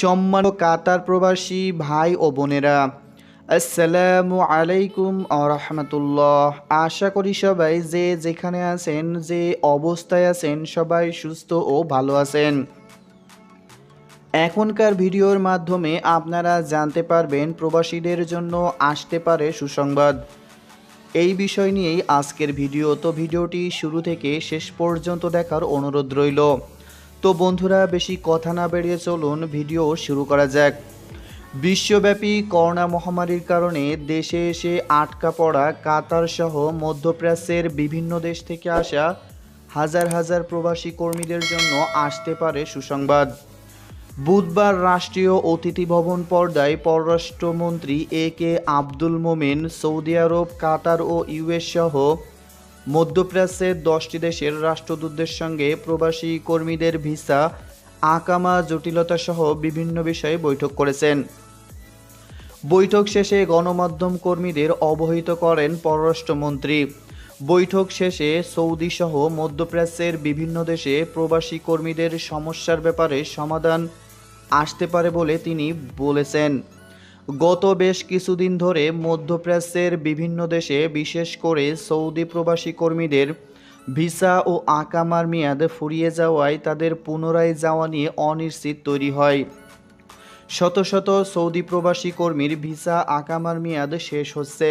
সম্মান কাতার প্রবাসী ভাই ও বোনেরা, আসসালামু আলাইকুম রহমতুল্লাহ। আশা করি সবাই যে যেখানে আছেন, যে অবস্থায় আছেন, সবাই সুস্থ ও ভালো আছেন। এখনকার ভিডিওর মাধ্যমে আপনারা জানতে পারবেন প্রবাসীদের জন্য আসতে পারে সুসংবাদ। এই বিষয় নিয়েই আজকের ভিডিও। তো ভিডিওটি শুরু থেকে শেষ পর্যন্ত দেখার অনুরোধ রইল। তো বন্ধুরা, বেশি কথা না বেরিয়ে চলুন, ভিডিও শুরু করা যাক। বিশ্বব্যাপী করোনা মহামারীর কারণে দেশে এসে আটকা পড়া কাতার সহ মধ্যপ্রাচ্যের বিভিন্ন দেশ থেকে আসা হাজার হাজার প্রবাসী কর্মীদের জন্য আসতে পারে সুসংবাদ। বুধবার রাষ্ট্রীয় অতিথি ভবন পর্দায় পররাষ্ট্রমন্ত্রী A K Abdul Momen Saudi Arab, Qatar O US সহ মধ্যপ্রাচ্যের দশটি দেশের রাষ্ট্রদূতদের সঙ্গে প্রবাসী কর্মীদের ভিসা, আকামা জটিলতা সহ বিভিন্ন বিষয়ে বৈঠক করেছেন। বৈঠক শেষে গণমাধ্যম কর্মীদের অবহিত করেন পররাষ্ট্রমন্ত্রী। বৈঠক শেষে সৌদি সহ মধ্যপ্রাচ্যের বিভিন্ন দেশে প্রবাসী কর্মীদের সমস্যার ব্যাপারে সমাধান আসতে পারে বলে তিনি বলেছেন। গত বেশ কিছুদিন ধরে মধ্যপ্রাচ্যের বিভিন্ন দেশে, বিশেষ করে সৌদি প্রবাসী কর্মীদের ভিসা ও আকামার মেয়াদ ফুরিয়ে যাওয়ায় তাদের পুনরায় যাওয়া নিয়ে অনিশ্চিত তৈরি হয়। শত শত সৌদি প্রবাসী কর্মীর ভিসা আকামার মেয়াদ শেষ হচ্ছে।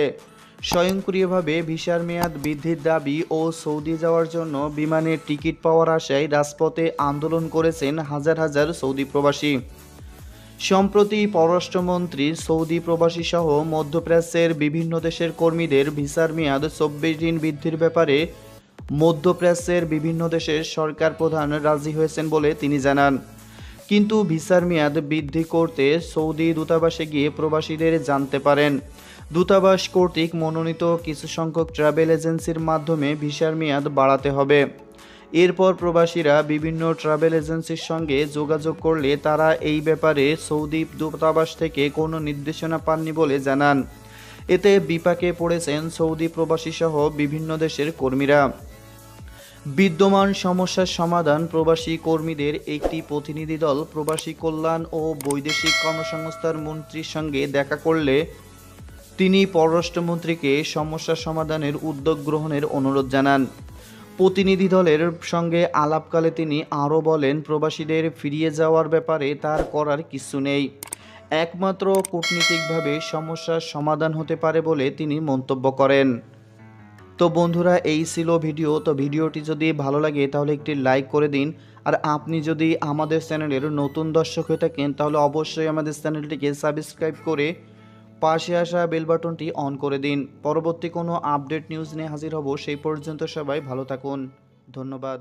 স্বয়ংক্রিয়ভাবে ভিসার মেয়াদ বৃদ্ধির দাবি ও সৌদি যাওয়ার জন্য বিমানের টিকিট পাওয়ার আশায় রাজপথে আন্দোলন করেছেন হাজার হাজার সৌদি প্রবাসী। সম্প্রতি পররাষ্ট্রমন্ত্রী, সৌদি প্রবাসী সহ মধ্যপ্রাচ্যের বিভিন্ন দেশের কর্মীদের ভিসার মেয়াদ চব্বিশ দিন বৃদ্ধির ব্যাপারে মধ্যপ্রাচ্যের বিভিন্ন দেশের সরকার প্রধান রাজি হয়েছেন বলে তিনি জানান। কিন্তু ভিসার মেয়াদ বৃদ্ধি করতে সৌদি দূতাবাসে গিয়ে প্রবাসীদের জানতে পারেন। দূতাবাস কর্তৃক মনোনীত কিছু সংখ্যক ট্রাভেল এজেন্সির মাধ্যমে ভিসার মেয়াদ বাড়াতে হবে। এরপর প্রবাসীরা বিভিন্ন ট্রাভেল এজেন্সির সঙ্গে যোগাযোগ করলে তারা এই ব্যাপারে সৌদি দূতাবাস থেকে কোনো নির্দেশনা পাননি বলে জানান। এতে বিপাকে পড়েছেন সৌদি প্রবাসী সহ বিভিন্ন দেশের কর্মীরা। বিদ্যমান সমস্যার সমাধান প্রবাসী কর্মীদের একটি প্রতিনিধি দল, প্রবাসী কল্যাণ ও বৈদেশিক কর্মসংস্থার মন্ত্রীর সঙ্গে দেখা করলে তিনি পররাষ্ট্রমন্ত্রীকে সমস্যা সমাধানের উদ্যোগ গ্রহণের অনুরোধ জানান। প্রতিনিধি দলের সঙ্গে আলাপকালে তিনি আরও বলেন, প্রবাসীদের ফিরিয়ে যাওয়ার ব্যাপারে তার করার কিছু নেই। একমাত্র কূটনীতিকভাবে সমস্যার সমাধান হতে পারে বলে তিনি মন্তব্য করেন। তো বন্ধুরা, এই ছিল ভিডিও। তো ভিডিওটি যদি ভালো লাগে, তাহলে একটি লাইক করে দিন। আর আপনি যদি আমাদের চ্যানেলের নতুন দর্শক হয়ে থাকেন, তাহলে অবশ্যই আমাদের চ্যানেলটিকে সাবস্ক্রাইব করে পাশে আসা বেল বাটনটি অন করে দিন। পরবর্তী কোনো আপডেট নিউজ নিয়ে হাজির হব সেই পর্যন্ত সবাই ভালো থাকুন। ধন্যবাদ।